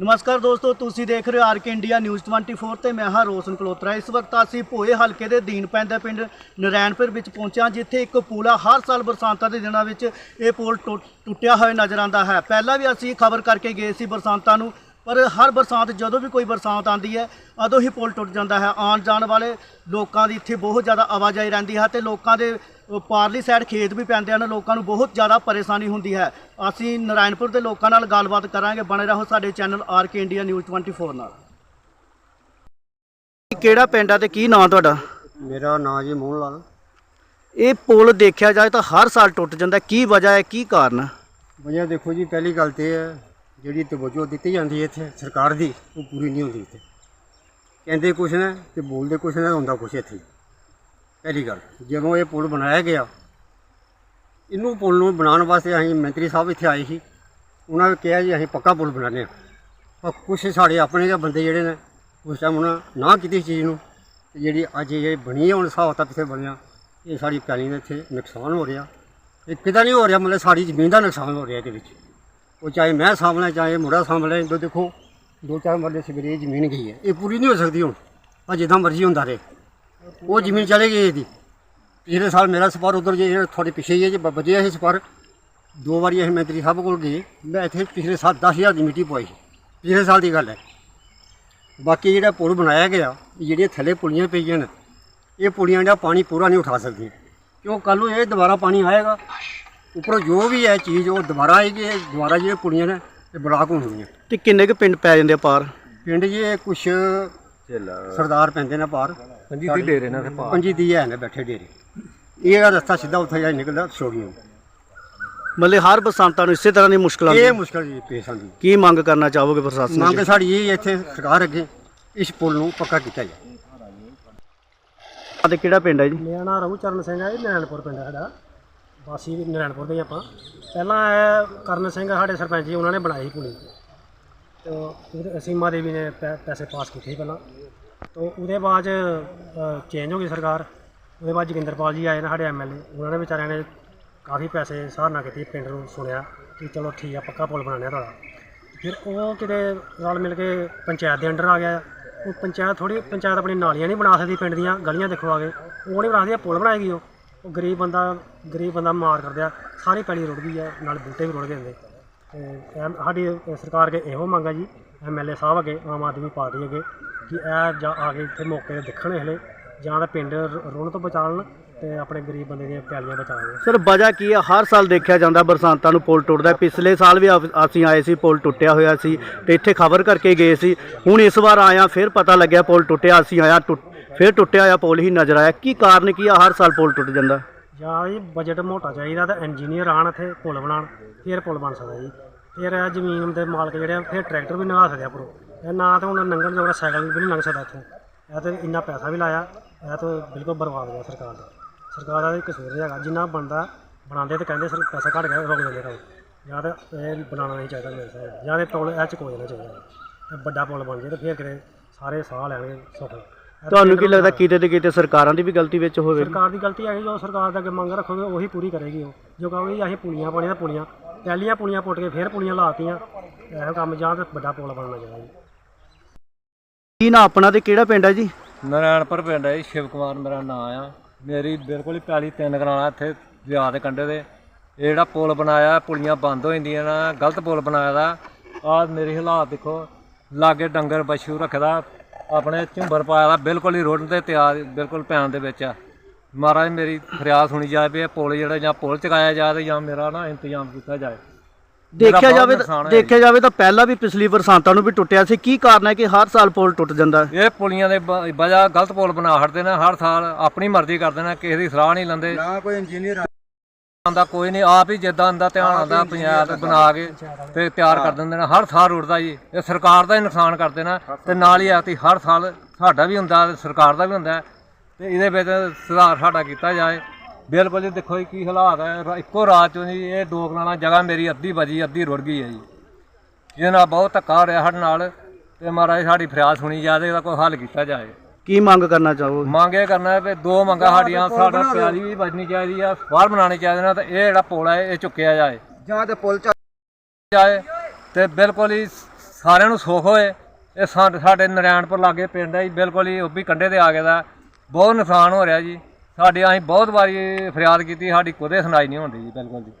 ਨਮਸਕਾਰ ਦੋਸਤੋ, ਤੁਸੀਂ ਦੇਖ ਰਹੇ ਹੋ ਆਰਕੇ ਇੰਡੀਆ ਨਿਊਜ਼ 24 ਤੇ ਮੈਂ ਹਾਂ ਰੋਸ਼ਨ ਕਲੋਤਰਾ। ਇਸ ਵਕਤ ਅਸੀਂ ਭੋਏ ਹਲਕੇ ਦੇ ਦੀਨ ਪੈਂਦਾ ਪਿੰਡ ਨਰੈਣਪੁਰ ਵਿੱਚ ਪਹੁੰਚਿਆ, ਜਿੱਥੇ ਇੱਕ ਪੁਲ ਆ ਹਰ ਸਾਲ ਬਰਸਾਤਾਂ ਦੇ ਦਿਨਾਂ ਵਿੱਚ ਇਹ ਪੁਲ ਟੁੱਟ- ਟੁੱਟਿਆ ਹੋਇਆ ਨਜ਼ਰ ਆਉਂਦਾ ਹੈ। ਪਹਿਲਾਂ ਵੀ ਅਸੀਂ ਖਬਰ ਕਰਕੇ ਗਏ ਸੀ ਬਰਸਾਤਾਂ ਨੂੰ, ਪਰ ਹਰ ਬਰਸਾਤ ਜਦੋਂ ਵੀ ਕੋਈ ਬਰਸਾਤ ਆਉਂਦੀ ਹੈ, ਉਦੋਂ ਹੀ ਪੁਲ ਟੁੱਟ ਜਾਂਦਾ ਹੈ। ਆਉਣ ਜਾਣ ਵਾਲੇ ਲੋਕਾਂ ਦੀ ਇੱਥੇ ਬਹੁਤ ਜ਼ਿਆਦਾ ਆਵਾਜਾਈ ਰਹਿੰਦੀ ਹੈ ਤੇ ਲੋਕਾਂ ਦੇ ਪਾਰਲੀ ਸਾਈਡ ਖੇਤ ਵੀ ਪੈਂਦੇ ਹਨ ਲੋਕਾਂ ਨੂੰ ਬਹੁਤ ਜ਼ਿਆਦਾ ਪਰੇਸ਼ਾਨੀ ਹੁੰਦੀ ਹੈ। ਅਸੀਂ ਨਰਾਇਣਪੁਰ ਦੇ ਲੋਕਾਂ ਨਾਲ ਗੱਲਬਾਤ ਕਰਾਂਗੇ। ਬਣੇ ਰਹੋ ਸਾਡੇ channel R K India news 24 ਨਾਲ। ਕਿਹੜਾ ਪਿੰਡ ਆ ਤੇ ਕੀ ਨਾਂ ਤੁਹਾਡਾ? ਮੇਰਾ ਨਾਂ ਜੀ ਮੋਹਨ ਲਾਲ। ਇਹ ਪੁਲ ਦੇਖਿਆ ਜਾਏ ਤਾਂ ਹਰ ਸਾਲ ਟੁੱਟ ਜਾਂਦਾ ਕੀ ਵਜ੍ਹਾ ਹੈ? ਕੀ ਕਾਰਨ ਹੈ? ਵਜ੍ਹਾ ਦੇਖੋ ਜੀ ਪਹਿਲੀ ਗੱਲ ਤੇ ਹੈ ਜਿਹੜੀ ਤਵੱਜੋ ਦਿੱਤੀ ਜਾਂਦੀ ਹੈ ਇੱਥੇ ਸਰਕਾਰ ਦੀ ਉਹ ਪੂਰੀ ਨਹੀਂ ਹੁੰਦੀ ਇੱਥੇ। ਕਹਿੰਦੇ ਕੁਛ ਨੇ ਤੇ ਬੋਲਦੇ ਕੁਛ ਨੇ ਹੁੰਦਾ ਕੁਛ ਇੱਥੇ। ਪਹਿਲੀ ਗੱਲ, ਜਦੋਂ ਇਹ ਪੁਲ ਬਣਾਇਆ ਗਿਆ, ਇਹਨੂੰ ਪੁਲ ਨੂੰ ਬਣਾਉਣ ਵਾਸਤੇ ਅਸੀਂ ਮੰਤਰੀ ਸਾਹਿਬ ਇੱਥੇ ਆਏ ਸੀ। ਉਹਨਾਂ ਨੇ ਕਿਹਾ ਜੀ, ਅਸੀਂ ਪੱਕਾ ਪੁਲ ਬਣਾਉਂਦੇ ਹਾਂ। ਪਰ ਕੁਛ ਸਾਡੇ ਆਪਣੇ ਦੇ ਬੰਦੇ ਜਿਹੜੇ ਨੇ, ਉਸ ਟਾਈਮ ਉਹਨਾਂ ਨਾ ਕੀਤੀ ਇਸ ਚੀਜ਼ ਨੂੰ। ਤੇ ਜਿਹੜੀ ਅੱਜ ਇਹ ਬਣੀ ਹੈ ਹੁਣ ਹਿਸਾਬ ਤਾਂ ਪਿੱਛੇ ਬਣਿਆ, ਇਹ ਸਾਡੀ ਪੈਲੀ ਦਾ ਇੱਥੇ ਨੁਕਸਾਨ ਹੋ ਰਿਹਾ। ਇਹ ਕਿਦਾਂ ਨਹੀਂ ਹੋ ਰਿਹਾ, ਮਤਲਬ ਸਾਡੀ ਜ਼ਮੀਨ ਦਾ ਨੁਕਸਾਨ ਹੋ ਰਿਹਾ ਇਹਦੇ ਵਿੱਚ। ਉਹ ਚਾਹੇ ਮੈਂ ਸਾਂਭਣਾ ਚਾਹੇ ਮੁੰਡਾ ਸਾਂਭ ਲੈ ਦੋ ਦੇਖੋ, ਦੋ ਚਾਰ ਮਰਲੇ ਸਵੇਰੇ ਜ਼ਮੀਨ ਗਈ ਹੈ। ਇਹ ਪੂਰੀ ਨਹੀਂ ਹੋ ਸਕਦੀ ਹੁਣ ਆ ਜਿੱਦਾਂ ਮਰਜ਼ੀ ਹੁੰਦਾ ਰਹੇ। ਉਹ ਜ਼ਮੀਨ ਚਲੇ ਗਈ ਇਹਦੀ। ਪਿਛਲੇ ਸਾਲ ਮੇਰਾ ਸਪਾਰ ਉਧਰ ਜੇ ਇਹ ਤੁਹਾਡੇ ਪਿੱਛੇ ਹੀ ਹੈ ਜੇ ਬਜਿਆ ਇਹ ਸਪਾਰ। ਦੋ ਵਾਰੀ ਅਸੀਂ ਮੰਤਰੀ ਸਾਹਿਬ ਕੋਲ ਗਏ। ਮੈਂ ਇੱਥੇ ਪਿਛਲੇ ਸਾਲ 10000 ਦੀ ਮਿੱਟੀ ਪਵਾਈ ਸੀ। ਪਿਛਲੇ ਸਾਲ ਦੀ ਗੱਲ ਹੈ। ਬਾਕੀ ਜਿਹੜਾ ਪੁਲ ਬਣਾਇਆ ਗਿਆ ਜਿਹੜੀਆਂ ਥੱਲੇ ਪੁਲੀਆਂ ਪਈਆਂ ਨੇ ਇਹ ਪੁਲੀਆਂ ਦਾ ਪਾਣੀ ਪੂਰਾ ਨਹੀਂ ਉਠਾ ਸਕਦੀਆਂ। ਕਿਉਂ? ਕੱਲ ਨੂੰ ਇਹ ਦੁਬਾਰਾ ਪਾਣੀ ਆਏਗਾ। ਉੱਪਰੋਂ ਜੋ ਵੀ ਹੈ ਚੀਜ਼ ਉਹ ਦੁਬਾਰਾ ਆਏਗੀ ਇਹ ਦੁਬਾਰਾ ਜਿਹੜੀਆਂ ਪੁਲੀਆਂ ਨੇ ਇਹ ਬਲਾਕ ਹੋਣਗੀਆਂ। ਤੇ ਕਿੰਨੇ ਕੁ ਪਿੰਡ ਪੈ ਜਾਂਦੇ ਆ ਪਾਰ? ਪਿੰਡ ਜੀ ਕੁਛ ਸਰਦਾਰ ਪੈਂਦੇ ਨੇ ਪਾਰ। ਪੰਜੀ ਦੀ ਡੇਰੇ ਨੇ ਪੰਜੀ ਦੀ ਹੈ ਨੇ ਬੈਠੇ ਡੇਰੇ। ਇਹ ਰਸਤਾ ਸਿੱਧਾ ਉੱਥੇ ਜਾ ਨਿਕਲਦਾ ਛੋੜੀਆਂ ਮਤਲਬ ਹਰ ਬਰਸਾਤਾਂ ਨੂੰ ਇਸੇ ਤਰ੍ਹਾਂ ਦੀ ਮੁਸ਼ਕਲ ਇਹ ਮੁਸ਼ਕਲ ਜੀ ਪੇਸ਼ ਆਉਂਦੀ ਕੀ ਮੰਗ ਕਰਨਾ ਚਾਹੋਗੇ ਪ੍ਰਸ਼ਾਸਨ ਮੰਗ ਤੋਂ ਸਾਡੀ ਇਹ ਹੈ ਇੱਥੇ ਸਰਕਾਰ ਅੱਗੇ ਇਸ ਪੁਲ ਨੂੰ ਪੱਕਾ ਕੀਤਾ ਜਾਏ ਤੇ ਕਿਹੜਾ ਪਿੰਡ ਹੈ ਜੀ? ਮੇਰਾ ਨਾਮ ਰਘੂ ਚਰਨ ਸਿੰਘ ਹੈ ਜੀ ਨਰੈਣਪੁਰ ਪਿੰਡ ਹੈ ਸਾਡਾ। ਵਾਸੀ ਵੀ ਨਰੈਣਪੁਰ ਦੇ ਹੀ ਆਪਾਂ। ਪਹਿਲਾਂ ਇਹ ਕਰਨ ਸਿੰਘ ਸਾਡੇ ਸਰਪੰਚ ਜੀ ਉਹਨਾਂ ਨੇ ਬਣਾਈ ਪੁਲੀ। ਤੇ ਉਹਦੇ ਸੀਮਾ ਦੇਵੀ ਨੇ ਪੈ- ਪੈਸੇ ਪਾਸ ਕੀਤੇ ਸੀ ਪਹਿਲਾਂ। ਤੋਂ ਉਹਦੇ ਬਾਅਦ ਚੇਂਜ ਹੋ ਗਈ ਸਰਕਾਰ। ਉਹਦੇ ਬਾਅਦ ਜੋਗਿੰਦਰਪਾਲ ਜੀ ਆਏ ਨੇ ਸਾਡੇ ਐਮਐਲਏ ਉਹਨਾਂ ਨੇ ਵਿਚਾਰਿਆਂ ਨੇ ਕਾਫੀ ਪੈਸੇ ਸਹਾਰਨਾ ਕੀਤੀ ਪਿੰਡ ਨੂੰ ਸੁਣਿਆ ਕਿ ਚਲੋ ਠੀਕ ਆ, ਪੱਕਾ ਪੁਲ ਬਣਾਉਣਾ ਤੁਹਾਡਾ। ਫਿਰ ਉਹ ਕਿਤੇ ਰਲ ਮਿਲ ਕੇ ਪੰਚਾਇਤ ਦੇ ਅੰਡਰ ਆ ਗਿਆ। ਉਹ ਪੰਚਾਇਤ ਥੋੜੀ ਪੰਚਾਇਤ ਆਪਣੀ ਨਾਲੀਆਂ ਨਹੀਂ ਬਣਾ ਸਕਦੀ ਪਿੰਡ ਦੀਆਂ, ਗਲੀਆਂ ਦੇਖੋ ਆ ਗਏ ਉਹ ਨਹੀਂ ਬਣਾ ਸਕਦੀ ਪੁਲ ਬਣਾਏਗੀ ਉਹ? ਉਹ ਗਰੀਬ ਬੰਦਾ ਗਰੀਬ ਬੰਦਾ ਮਾਰ ਕਰਦਿਆ ਸਾਰੀ ਪੈਲੀ ਰੁੜ ਗਈ ਆ, ਨਾਲ ਬੂਟੇ ਵੀ ਰੁੜ ਗਏ ਹੁੰਦੇ। ਸਾਡੀ ਸਰਕਾਰ ਅੱਗੇ ਇਹੋ ਮੰਗ ਹੈ ਜੀ ਐਮਐਲਏ ਸਾਹਿਬ ਅੱਗੇ, ਆਮ ਆਦਮੀ ਪਾਰਟੀ ਅੱਗੇ, ਕਿ ਇਹ ਜਾਂ ਆ ਕੇ ਇੱਥੇ ਮੌਕੇ ਤੇ ਦੇਖਣ ਹਲੇ, ਜਾਂ ਤਾਂ ਪਿੰਡ ਰੋਣ ਰੁੜਨ ਤੋਂ ਬਚਾਉਣ ਤੇ ਆਪਣੇ ਗਰੀਬ ਬੰਦੇ ਦੀਆਂ ਪੈਲੀਆਂ ਬਚਾਉਣ। ਸਰ, ਵਜ੍ਹਾ ਕੀ ਹੈ ਹਰ ਸਾਲ ਦੇਖਿਆ ਜਾਂਦਾ ਬਰਸਾਤਾਂ ਨੂੰ ਪੁਲ ਟੁੱਟਦਾ ਪਿਛਲੇ ਸਾਲ ਵੀ ਆਪ- ਅਸੀਂ ਆਏ ਸੀ, ਪੁਲ ਟੁੱਟਿਆ ਹੋਇਆ ਸੀ ਤੇ ਇੱਥੇ ਖਬਰ ਕਰਕੇ ਗਏ ਸੀ। ਹੁਣ ਇਸ ਵਾਰ ਆਇਆ, ਫਿਰ ਪਤਾ ਲੱਗਿਆ ਪੁਲ ਟੁੱਟਿਆ, ਅਸੀਂ ਆਇਆ, ਟੁੱਟ, ਫਿਰ ਟੁੱਟਿਆ ਹੋਇਆ ਪੁਲ ਹੀ ਨਜ਼ਰ ਆਇਆ। ਕੀ ਕਾਰਨ ਕੀ ਆ? ਹਰ ਸਾਲ ਪੁਲ ਟੁੱਟ ਜਾਂਦਾ। ਜਾਂ ਜੀ ਬਜਟ ਮੋਟਾ ਚਾਹੀਦਾ ਤਾਂ ਇੰਜੀਨੀਅਰ ਆਣ ਇੱਥੇ ਪੁਲ ਬਣਾਉਣ, ਫਿਰ ਪੁਲ ਬਣ ਸਕਦਾ ਜੀ। ਫਿਰ ਇਹ ਜ਼ਮੀਨ ਦੇ ਮਾਲਕ ਜਿਹੜੇ ਆ, ਫਿਰ ਟਰੈਕਟਰ ਵੀ ਨਗਾ ਸਕਦੇ ਆ ਪਰੋ। ਇਹ ਨਾ ਤਾਂ ਹੁਣ ਲੰਘਣ ਜੋਗਾ ਸਾਈਕਲ ਵੀ ਨਹੀਂ ਲੰਘ ਸਕਦਾ ਇੱਥੇ। ਇਹ ਤਾਂ ਇੰਨਾ ਪੈਸਾ ਵੀ ਲਾਇਆ, ਇਹ ਤਾਂ ਬਿਲਕੁਲ ਬਰਬਾਦ ਗਿਆ ਸਰਕਾਰ ਦਾ। ਸਰਕਾਰ ਦਾ ਵੀ ਕਸੂਰ ਨਹੀਂ ਹੈਗਾ, ਜਿੰਨਾ ਬਣਦਾ, ਬਣਾਉਂਦੇ ਤੇ ਕਹਿੰਦੇ ਸਰ ਪੈਸਾ ਘਟ ਗਿਆ, ਰੁਕ ਜਾਂਦੇ ਕੰਮ ਜਾਂ ਤਾਂ ਇਹ ਬਣਾਉਣਾ ਨਹੀਂ ਚਾਹੀਦਾ ਮੇਰੇ ਹਿਸਾਬ ਨਾਲ। ਜਾਂ ਤੇ ਪੁਲ ਇਹ ਚ ਕੋਈ ਨਾ ਚਾਹੀਦਾ। ਵੱਡਾ ਪੁਲ ਬਣ ਜੇ ਤਾਂ ਫਿਰ ਕਿਤੇ ਸਾਰੇ ਸਾਹ ਲੈਣਗੇ ਸੁੱਖ। ਤੁਹਾਨੂੰ ਕੀ ਲੱਗਦਾ ਕਿਤੇ ਤੇ ਕਿਤੇ ਸਰਕਾਰਾਂ ਦੀ ਵੀ ਗਲਤੀ ਵਿੱਚ ਹੋਵੇ? ਸਰਕਾਰ ਦੀ ਗਲਤੀ ਹੈ ਜੋ ਸਰਕਾਰ ਦਾ ਅੱਗੇ ਮੰਗ ਰੱਖੋਗੇ ਉਹੀ ਪੂਰੀ ਕਰੇਗੀ ਉਹ। ਜੋ ਕਹੋਗੇ ਅਸੀਂ ਪੁਲੀਆਂ ਪਾਣੀਆਂ ਤਾਂ ਪੁਲੀਆਂ ਪਹਿਲੀਆਂ ਪੁਲੀਆਂ ਪੁੱਟ ਕੇ ਫਿਰ ਪੁਲੀਆਂ ਲਾਤੀਆਂ। ਇਹੋ ਕੰਮ ਜਾਂ ਤੇ ਵੱਡਾ ਪੁਲ ਬਣਨਾ ਚਾਹੀਦਾ ਜੀ। ਕੀ ਨਾ ਆਪਣਾ ਤੇ ਕਿਹੜਾ ਪਿੰਡ ਹੈ ਜੀ? ਨਾਰਾਇਣਪੁਰ ਪਿੰਡ ਹੈ ਜੀ, ਸ਼ਿਵ ਕੁਮਾਰ ਮੇਰਾ ਨਾਮ ਆ। ਮੇਰੀ ਬਿਲਕੁਲ ਹੀ ਪੈਲੀ ਤਿੰਨ ਕਰਾਣਾ ਇੱਥੇ ਦਰਿਆ ਦੇ ਕੰਢੇ ਤੇ। ਇਹ ਜਿਹੜਾ ਪੁਲ ਬਣਾਇਆ ਪੁਲੀਆਂ ਬੰਦ ਹੋ ਜਾਂਦੀਆਂ ਨਾ ਗਲਤ ਪੁਲ ਬਣਾਇਆ ਦਾ। ਆਹ ਮੇਰੀ ਹਾਲਾਤ ਦੇਖੋ ਲਾਗੇ ਡੰਗਰ ਪਸ਼ੂ ਰੱਖਦਾ ਆਪਣੇ ਝੁੰਬਰ ਪਾਇਆ ਦਾ ਬਿਲਕੁਲ ਹੀ ਰੋਡ ਤੇ ਤਿਆਰ ਬਿਲਕੁਲ ਪੈਣ ਦੇ ਵਿੱਚ ਆ। ਮਹਾਰਾਜ ਮੇਰੀ ਫਰਿਆਦ ਸੁਣੀ ਜਾਏ ਵੀ ਇਹ ਪੁਲ ਜਿਹੜਾ ਜਾਂ ਪੁਲ ਚਕਾਇਆ ਤੇ ਜਾਂ ਮੇਰਾ ਨਾ ਇੰਤਜ਼ਾਮ ਕੀਤਾ ਜਾਏ। ਦੇਖਿਆ ਜਾਵੇ ਤਾਂ ਦੇਖਿਆ ਜਾਵੇ ਤਾਂ ਪਹਿਲਾਂ ਵੀ ਪਿਛਲੀ ਬਰਸਾਤਾਂ ਨੂੰ ਵੀ ਟੁੱਟਿਆ ਸੀ। ਕੀ ਕਾਰਨ ਹੈ ਕਿ ਹਰ ਸਾਲ ਪੁਲ ਟੁੱਟ ਜਾਂਦਾ ਹੈ? ਇਹ ਪੁਲੀਆਂ ਦੇ ਵਜ੍ਹਾ ਗਲਤ ਪੁਲ ਬਣਾ ਹਟਦੇ ਨੇ ਹਰ ਸਾਲ ਆਪਣੀ ਮਰਜ਼ੀ ਕਰਦੇ ਨੇ ਕਿਸੇ ਦੀ ਸਲਾਹ ਨਹੀਂ ਲੈਂਦੇ। ਨਾ ਕੋਈ ਇੰਜੀਨੀਅਰ ਆਂਦਾ ਕੋਈ ਨਹੀਂ ਆਪ ਹੀ ਜਿੱਦਾਂ ਦਾ ਧਿਆਨ ਆਂਦਾ ਪੰਚਾਇਤ ਬਣਾ ਕੇ ਤੇ ਤਿਆਰ ਕਰ ਦਿੰਦੇ ਨੇ ਹਰ ਸਾਲ ਰੁੜਦਾ ਜੀ। ਇਹ ਸਰਕਾਰ ਦਾ ਹੀ ਨੁਕਸਾਨ ਕਰਦੇ ਨੇ ਤੇ ਨਾਲ ਹੀ ਆਤੀ ਹਰ ਸਾਲ ਸਾਡਾ ਵੀ ਹੁੰਦਾ ਸਰਕਾਰ ਦਾ ਵੀ ਹੁੰਦਾ। ਤੇ ਇਹਦੇ ਵਿੱਚ ਸੁਧਾਰ ਸਾਡਾ ਕੀਤਾ ਜਾਏ। ਬਿਲਕੁਲ ਜੀ ਦੇਖੋ ਜੀ ਕੀ ਹਾਲਾਤ ਹੈ ਇੱਕੋ ਰਾਤ ਚੋਂ ਜੀ ਇਹ ਦੋ ਕਨਾਲਾਂ ਜਗ੍ਹਾ ਮੇਰੀ ਅੱਧੀ ਵਜੀ ਅੱਧੀ ਰੁੜ ਗਈ ਹੈ ਜੀ। ਇਹਦੇ ਨਾਲ ਬਹੁਤ ਧੱਕਾ ਹੋ ਰਿਹਾ ਸਾਡੇ ਨਾਲ ਤੇ ਮਹਾਰਾਜ ਸਾਡੀ ਫਰਿਆਦ ਸੁਣੀ ਜਾਵੇ ਇਹਦਾ ਕੋਈ ਹੱਲ ਕੀਤਾ ਜਾਏ। ਕੀ ਮੰਗ ਕਰਨਾ ਚਾਹੋਗੇ? ਮੰਗ ਇਹ ਕਰਨਾ ਹੈ ਵੀ ਦੋ ਮੰਗਾਂ ਸਾਡੀਆਂ ਸਾਡਾ ਪਿਆਰੀ ਵੀ ਬਚਣੀ ਚਾਹੀਦੀ ਆ ਬਾਹਰ ਬਣਾਉਣੀ ਚਾਹੀਦੀ ਨਾ ਤੇ ਇਹ ਜਿਹੜਾ ਪੁਲ ਹੈ ਇਹ ਚੁੱਕਿਆ ਜਾਏ। ਜਾਂ ਤੇ ਪੁਲ ਜਾਏ ਤੇ ਬਿਲਕੁਲ ਹੀ ਸਾਰਿਆਂ ਨੂੰ ਸੁੱਖ ਹੋਏ। ਇਹ ਸਾਡੇ ਨਰੈਣਪੁਰ ਲਾਗੇ ਪਿੰਡ ਹੈ ਜੀ ਬਿਲਕੁਲ ਹੀ ਉਹ ਵੀ ਕੰਢੇ ਤੇ ਆ ਗਿਆ ਦਾ। ਬਹੁਤ ਨੁਕਸਾਨ ਹੋ ਰਿਹਾ ਜੀ। ਸਾਡੇ ਅਸੀਂ ਬਹੁਤ ਵਾਰੀ ਫਰਿਆਦ ਕੀਤੀ ਸਾਡੀ ਕੋਦੇ ਸੁਣਾਈ ਨਹੀਂ ਹੁੰਦੀ ਜੀ ਬਿਲਕੁਲ ਜੀ।